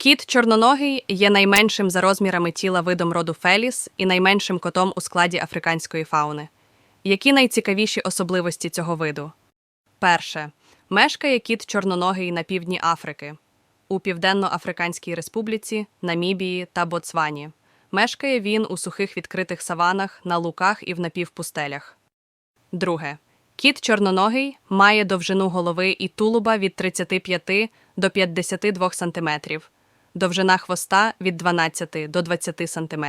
Кіт чорноногий є найменшим за розмірами тіла видом роду Феліс і найменшим котом у складі африканської фауни. Які найцікавіші особливості цього виду? Перше. Мешкає кіт чорноногий на півдні Африки, у Південно-Африканській Республіці, Намібії та Ботсвані. Мешкає він у сухих відкритих саванах, на луках і в напівпустелях. Друге. Кіт чорноногий має довжину голови і тулуба від 35 до 52 см, довжина хвоста від 12 до 20 см,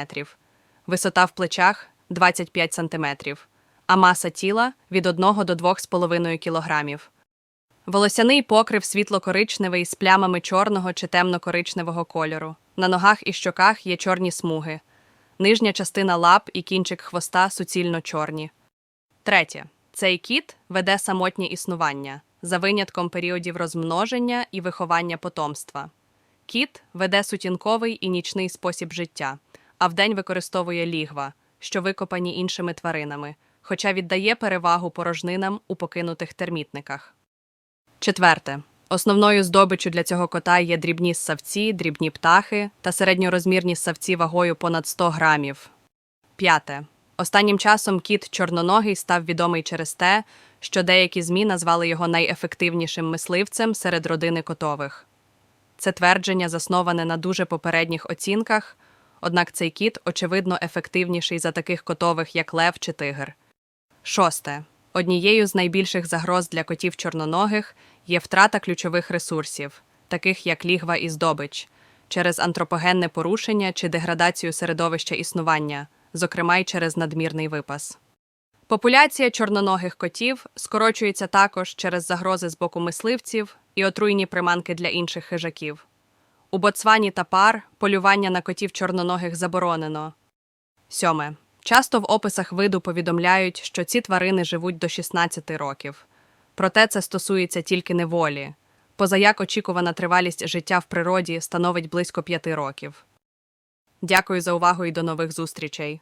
висота в плечах 25 см, а маса тіла від 1 до 2,5 кг. Волосяний покрив світло-коричневий з плямами чорного чи темно-коричневого кольору. На ногах і щоках є чорні смуги. Нижня частина лап і кінчик хвоста суцільно чорні. Третє. Цей кіт веде самотнє існування за винятком періодів розмноження і виховання потомства. Кіт веде сутінковий і нічний спосіб життя, а вдень використовує лігва, що викопані іншими тваринами, хоча віддає перевагу порожнинам у покинутих термітниках. Четверте. Основною здобиччю для цього кота є дрібні ссавці, дрібні птахи та середньорозмірні ссавці вагою понад 100 грамів. П'яте. Останнім часом кіт чорноногий став відомий через те, що деякі ЗМІ назвали його найефективнішим мисливцем серед родини котових. Це твердження засноване на дуже попередніх оцінках, однак цей кіт, очевидно, ефективніший за таких котових, як лев чи тигр. Шосте. Однією з найбільших загроз для котів чорноногих є втрата ключових ресурсів, таких як лігва і здобич, через антропогенне порушення чи деградацію середовища існування, зокрема й через надмірний випас. Популяція чорноногих котів скорочується також через загрози з боку мисливців і отруйні приманки для інших хижаків. У Ботсвані та пар полювання на котів чорноногих заборонено. Сьоме. Часто в описах виду повідомляють, що ці тварини живуть до 16 років. Проте це стосується тільки неволі, позаяк очікувана тривалість життя в природі становить близько 5 років. Дякую за увагу і до нових зустрічей.